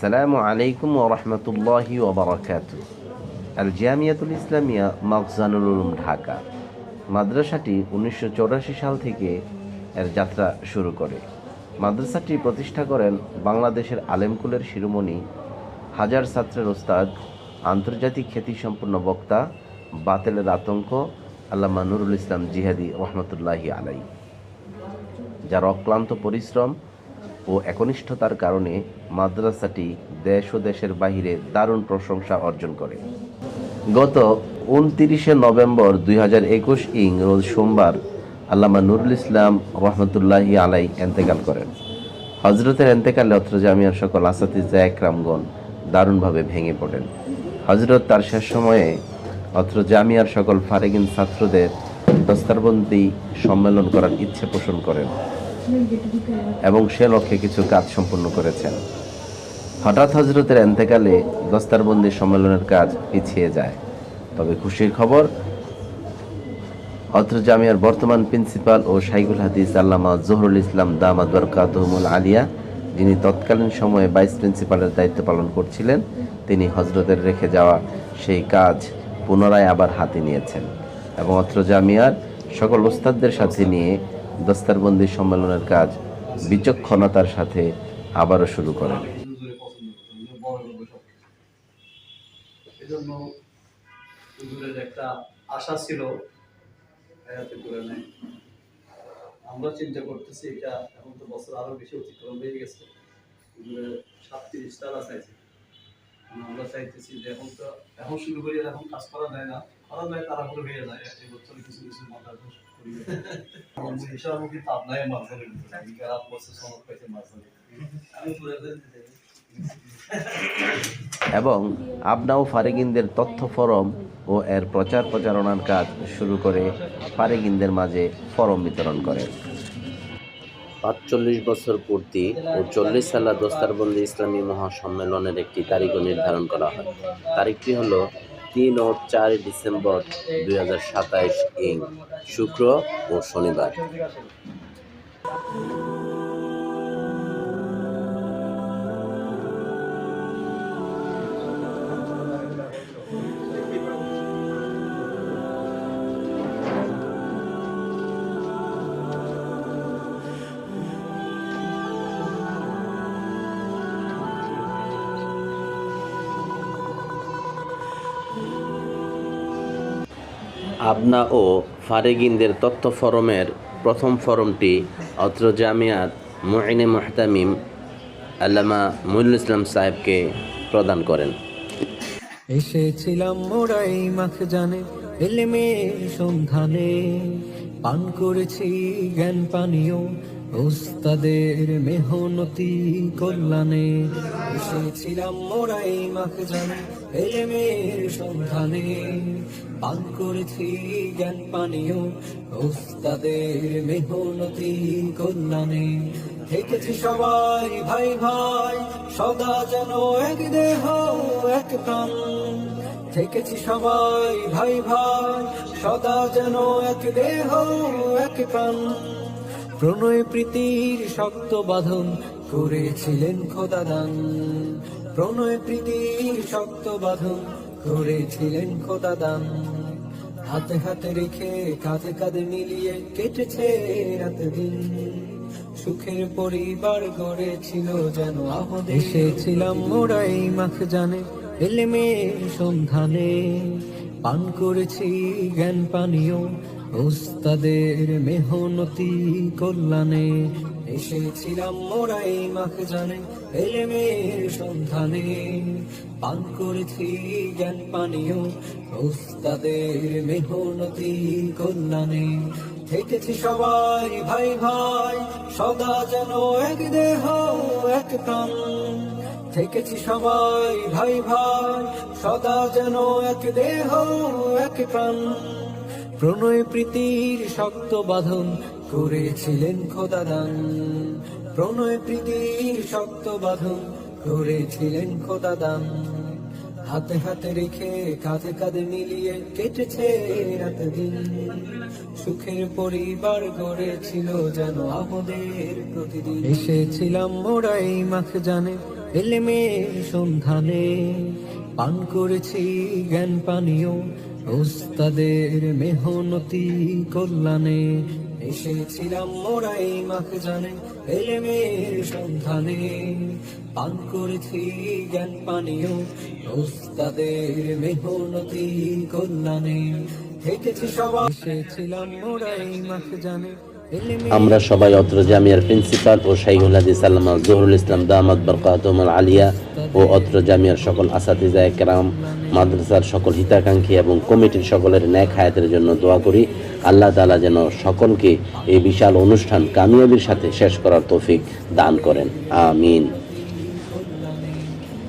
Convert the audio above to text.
আসসালামু আলাইকুম ওরহমতুল্লাহি ওবরাকাত আল জামিয়াতুল ইসলামিয়া মফজানুল উলুম, ঢাকা। মাদ্রাসাটি উনিশশো সাল থেকে এর যাত্রা শুরু করে। মাদ্রাসাটি প্রতিষ্ঠা করেন বাংলাদেশের আলেমকুলের শিরোমণি, হাজার ছাত্রের ওস্তাদ, আন্তর্জাতিক খ্যাতিসম্পন্ন বক্তা, বাতেলের আতঙ্ক, আল্লামা নুরুল ইসলাম জিহাদি রহমতুল্লাহি আলাই যার অক্লান্ত পরিশ্রম ও একনিষ্ঠতার কারণে মাদ্রাসাটি দেশ ও দেশের বাহিরে দারুণ প্রশংসা অর্জন করে। গত উনতিরিশে নভেম্বর দুই হাজার একুশ ইং রোজ সোমবার আল্লামা নুরুল ইসলাম রহমতুল্লাহি আলাই এন্তেকাল করেন। হজরতের এন্তেকালে অত্র জামিয়ার সকল আসাতিজা একরামগণ দারুণভাবে ভেঙে পড়েন। হজরত তার শেষ সময়ে অত্র জামিয়ার সকল ফারেগিন ছাত্রদের দস্তারবন্দি সম্মেলন করার ইচ্ছে পোষণ করেন। এবং সে লক্ষ্যে কিছু কাজ সম্পন্ন করেছেন। হঠাৎ হজরতের এন্তেকালে দস্তারবন্দি সম্মেলনের কাজ পিছিয়ে যায়। তবে খুশির খবর, অত্র জামিয়ার বর্তমান প্রিন্সিপাল ও শাইকুল হাদিস আল্লামা জহরুল ইসলাম দামাদ বরকাতহমুল আলিয়া, যিনি তৎকালীন সময়ে ভাইস প্রিন্সিপালের দায়িত্ব পালন করছিলেন, তিনি হজরতের রেখে যাওয়া সেই কাজ পুনরায় আবার হাতে নিয়েছেন এবং অত্র জামিয়ার সকল ওস্তাদদের সাথে নিয়ে দস্তারবন্দি সম্মেলনের কাজ বিচক্ষণতার সাথে আবারও শুরু করেন। এজন্য একটা আশা ছিল করে আমরা চিন্তা করতেছি এটা এখন তো বছর আরও বেশি অতিক্রম হয়ে গেছে। সাতত্রিশ তারা চাইছে আমরা চাইতেছি যে এখন তো, এখন শুরু করি এখন কাজ করা যায় না। করা যায় তারা হয়ে যায় এই বছরে কিছু কিছু করি। হিসাব মাছ ধরে পাইছে মাছ ধরে আমি এবং আপনা ও ফারেগিনদের তথ্য ফরম ও এর প্রচার প্রচারণার কাজ শুরু করে ফারেগিনদের মাঝে ফরম বিতরণ করেন পাঁচচল্লিশ বছর পূর্তি ও চল্লিশ সালা দোস্তারবন্দি ইসলামী মহাসম্মেলনের একটি তারিখও নির্ধারণ করা হয়। তারিখটি হল তিন ও চার ডিসেম্বর দুই হাজার সাতাইশ ইং, শুক্র ও শনিবার। আবনা ও ফারেগিনদের তথ্য ফরমের প্রথম ফরমটি অত্র জামিয়াত মুইনে মাহতামিম আল্লামা মুল ইসলাম সাহেবকে প্রদান করেন। এসেছিলাম মোরাই মাখ জানে এলেমে সন্ধানে। পান করেছি জ্ঞান পানীয় ওস্তাদের মেহনতি কল্যাণে এসেছিলাম মোরাই মাখ জানে এলেমে সন্ধানে। পান করেছি জ্ঞান পানীয় ওস্তাদের মেহনতি কল্যাণে। থেকেছি সবাই ভাই ভাই, সদা যেন এক দেহ, এক প্রাণ। থেকেছি সবাই ভাই ভাই, সদা যেন এক দেহ, এক প্রাণ। প্রণয় প্রীতির শক্ত বাঁধন করেছিলেন খোদা দান প্রণয় প্রীতির শক্ত বাঁধন করেছিলেন খোদা দান হাতে হাতে রেখে কাঁধে কাঁধে মিলিয়ে কেটেছে রাত দিন সুখের পরিবার গড়েছিল যেন আহদ। এসেছিলাম মোরাই মাখ জানে এলেমে সন্ধানে। পান করেছি জ্ঞান পানীয় ওস্তাদের মেহনতি কল্যাণে এসেছিলাম মোরাই মাখ জানে এলেমের সন্ধানে। পান করেছি জ্ঞান পানীয় ওস্তাদের মেহনতি কল্যাণে। থেকেছি সবাই ভাই ভাই, সদা যেন এক দেহ, এক প্রাণ। থেকেছি সবাই ভাই ভাই, সদা যেন এক দেহ, এক প্রাণ। প্রণয় প্রীতির শক্ত বাঁধন করেছিলেন খোদা দান প্রণয় প্রীতির শক্ত বাঁধন করেছিলেন খোদা দান হাতে হাতে রেখে কাঁধে কাঁধে মিলিয়ে কেটেছে রাত দিন সুখের পরিবার গড়েছিল যেন আমাদের প্রতিদিন। এসেছিলাম মোরাই মাখ জানে এলেমের সন্ধানে। পান করেছি জ্ঞান পানীয় ওস্তাদের মেহনতি কল্যাণে এসেছিলাম মোরাই মাকে জানে এলেমের সন্ধানে। পান করেছি জ্ঞান পানীয় ওস্তাদের মেহনতি কল্যাণে। থেকেছি সবাই। এসেছিলাম মোরাই মাকে জানে আমরা সবাই অত্র জামিয়ার প্রিন্সিপাল ও শাইহুল হাদিস আল্লামা জহুরুল ইসলাম দামাদ বরকাতুমুল আলিয়া ও অত্র জামিয়ার সকল আসাতিজা একরাম মাদ্রাসার সকল হিতাকাঙ্ক্ষী এবং কমিটির সকলের ন্যাক হায়াতের জন্য দোয়া করি। আল্লাহ তালা যেন সকলকে এই বিশাল অনুষ্ঠান কামিয়াবির সাথে শেষ করার তৌফিক দান করেন। আমিন।